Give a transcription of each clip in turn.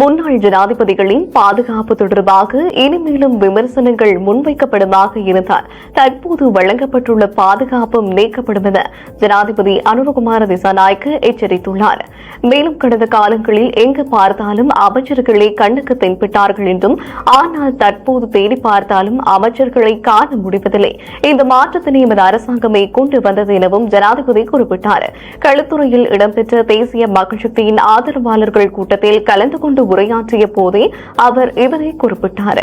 முன்னாள் ஜனாதிபதிகளின் பாதுகாப்பு தொடர்பாக இனிமேலும் விமர்சனங்கள் முன்வைக்கப்படுமாக இருந்தால் தற்போது வழங்கப்பட்டுள்ள பாதுகாப்பும் நீக்கப்படும் என ஜனாதிபதி அனுரகுமார திசாநாயக்க எச்சரித்துள்ளார். மேலும் கடந்த காலங்களில் எங்கு பார்த்தாலும் அமைச்சர்களே கண்ணுக்கு தென்பட்டார்கள் என்றும் ஆனால் தற்போது தேடி பார்த்தாலும் அமைச்சர்களை காண முடிவதில்லை. இந்த மாற்றத்தினை எமது அரசாங்கமே கொண்டு வந்தது எனவும் ஜனாதிபதி குறிப்பிட்டார். களத்துறையில் இடம்பெற்ற தேசிய மக்கள் சக்தியின் ஆதரவாளர்கள் கூட்டத்தில் கலந்து கொண்டு உரையாற்றிய போதே அவர் இதனை குறிப்பிட்டார்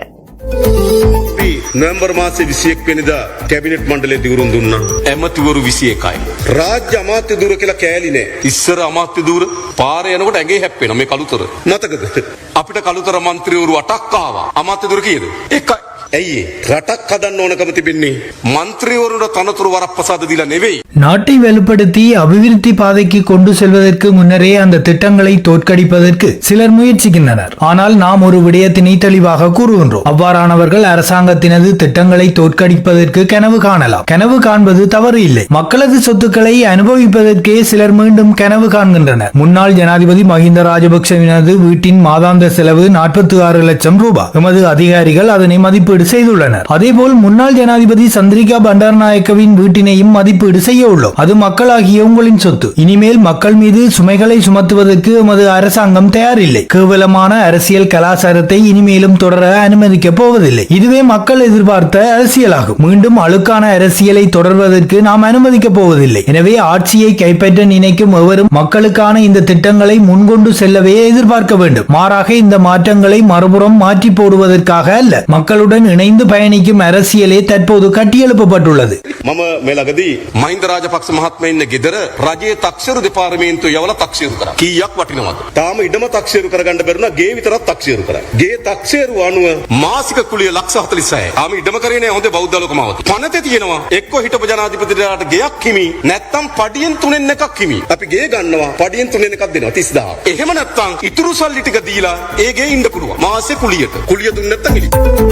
අපි නොවැම්බර් මාසේ 21 වෙනිදා කැබිනට් මණ්ඩලය දිවුරුම් දුන්නා. ඇමතිවරු විසි එකයි. රාජ්‍ය අමාත්‍ය දුර කියලා කෑලි නෑ. ඉස්සර අමාත්‍ය දූර පාර යනකොට ඇගේ හැප්පෙන මේ කළුතර. මතකද? අපිට කළුතර මන්ත්‍රීවරු අටක් ආවා. අමාත්‍ය දූර කීයද? එකයි. ඇයි ඒ? රටක් හදන්න ඕනකම තිබෙන්නේ. මන්ත්‍රීවරුන්ට තනතුරු වරප්‍රසාද දීලා නෙවෙයි. நாட்டை வலுப்படுத்தி அபிவிருத்தி பாதைக்கு கொண்டு செல்வதற்கு முன்னரே அந்த திட்டங்களை தோற்கடிப்பதற்கு சிலர் முயற்சிக்கின்றனர் ஆனால் நாம் ஒரு விடயத்தினை தெளிவாக கூறுகின்றோம் அவ்வாறானவர்கள் அரசாங்கத்தினது திட்டங்களை தோற்கடிப்பதற்கு கனவு காணலாம் கனவு காண்பது தவறு இல்லை மக்களது சொத்துக்களை அனுபவிப்பதற்கே சிலர் மீண்டும் கனவு காண்கின்றனர் முன்னாள் ஜனாதிபதி மஹிந்த ராஜபக்சவினது வீட்டின் மாதாந்த செலவு நாற்பத்தி ஆறு லட்சம் ரூபாய் எமது அதிகாரிகள் அதனை மதிப்பீடு செய்துள்ளனர். அதேபோல் முன்னாள் ஜனாதிபதி சந்திரிகா பண்டாரநாயக்கவின் வீட்டினையும் மதிப்பீடு செய்ய உள்ளோம். அது மக்களாகிய உங்களின் சொத்து. இனிமேல் மக்கள் மீது சுமைகளை சுமத்துவதற்கு எமது அரசாங்கம் தயாரில்லை. கேவலமான அரசியல் கலாச்சாரத்தை இனிமேலும் தொடர அனுமதிக்கப் போவதில்லை. இதுவே மக்கள் எதிர்பார்த்த அரசியலாகும். மீண்டும் அழுக்கான அரசியலை தொடர்வதற்கு நாம் அனுமதிக்கப் போவதில்லை. எனவே ஆட்சியை கைப்பற்ற நினைக்கும் எவரும் மக்களுக்கான இந்த திட்டங்களை முன்கொண்டு செல்லவே எதிர்பார்க்க வேண்டும். மாறாக இந்த மாற்றங்களை மறுபுறம் மாற்றி போடுவதற்காக அல்ல. மக்களுடன் இணைந்து பயணிக்கும் அரசியலே தற்போது கட்டியெழுப்பப்பட்டுள்ளது මම මේ ළඟදී මහින්ද රාජපක්ෂ මහත්මයා ඉන්න ගෙදර රජයේ තක්සේරු දෙපාර්තමේන්තුව යවලා තක්සේරු කරා. කීයක් වටිනවද? තාම ඉඩම තක්සේරු කරගන්න බැරුණා ගේ විතරක් තක්සේරු කරා. ගේ තක්සේරු අනුව මාසික කුලිය ලක්ෂ 46යි. ආම ඉඩම කරේ නෑ හොඳේ බෞද්ධ ලෝකමාවත. පනතේ තියෙනවා එක්ක හිටපු ජනාධිපතිලාට ගෙයක් හිමි නැත්තම් පඩියෙන් තුනෙන් එකක් හිමි. අපි ගේ ගන්නවා පඩියෙන් තුනෙන් එකක් දෙනවා 30000. එහෙම නැත්තම් ඉතුරු සල්ලි ටික දීලා ඒ ගේ ඉන්න පුළුවන්. මාසේ කුලියට. කුලිය දුන්නේ නැත්නම් ඉලි.